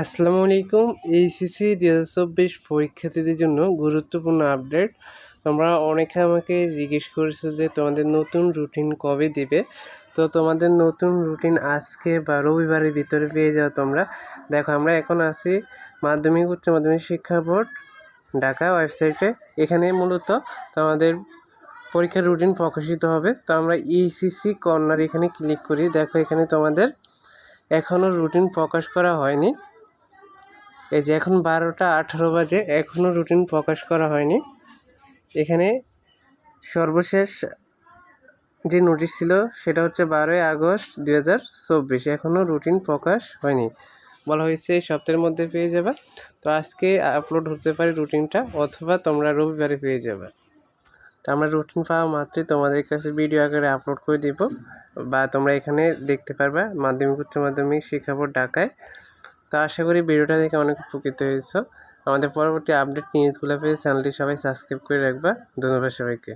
আসসালামু আলাইকুম। এইচএসসি দু হাজার চব্বিশ পরীক্ষার্থীদের জন্য গুরুত্বপূর্ণ আপডেট। তোমরা অনেকে আমাকে জিজ্ঞেস করেছ যে তোমাদের নতুন রুটিন কবে দিবে? তো তোমাদের নতুন রুটিন আজকে বা রবিবারের ভিতরে পেয়ে যাও তোমরা। দেখো, আমরা এখন আছি মাধ্যমিক, উচ্চ মাধ্যমিক শিক্ষা বোর্ড, ঢাকা ওয়েবসাইটে। এখানে মূলত তোমাদের পরীক্ষার রুটিন প্রকাশিত হবে। তো আমরা ইসিসি কর্নার এখানে ক্লিক করি। দেখো, এখানে তোমাদের এখনও রুটিন প্রকাশ করা হয়নি। এই যে এখন বারোটা আঠারো বাজে এখনও রুটিন প্রকাশ করা হয়নি। এখানে সর্বশেষ যে নোটিশ ছিল, সেটা হচ্ছে বারোই আগস্ট দুই হাজার চব্বিশ। এখনও রুটিন প্রকাশ হয়নি। বলা হয়েছে এই সপ্তাহের মধ্যে পেয়ে যাবে। তো আজকে আপলোড হতে পারে রুটিনটা অথবা তোমরা রবিবারে পেয়ে যাবে। তো আমরা রুটিন পাওয়া মাত্রই তোমাদের কাছে ভিডিও আকারে আপলোড করে দিব, বা তোমরা এখানে দেখতে পারবা মাধ্যমিক, উচ্চ মাধ্যমিক শিক্ষা বোর্ড ঢাকায়। তো আশা করি ভিডিওটা দেখে অনেক উপকৃত হয়েছ। আমাদের পরবর্তী আপডেট নিউজগুলো পেয়ে চ্যানেলটি সবাই সাবস্ক্রাইব করে রাখবা। ধন্যবাদ সবাইকে।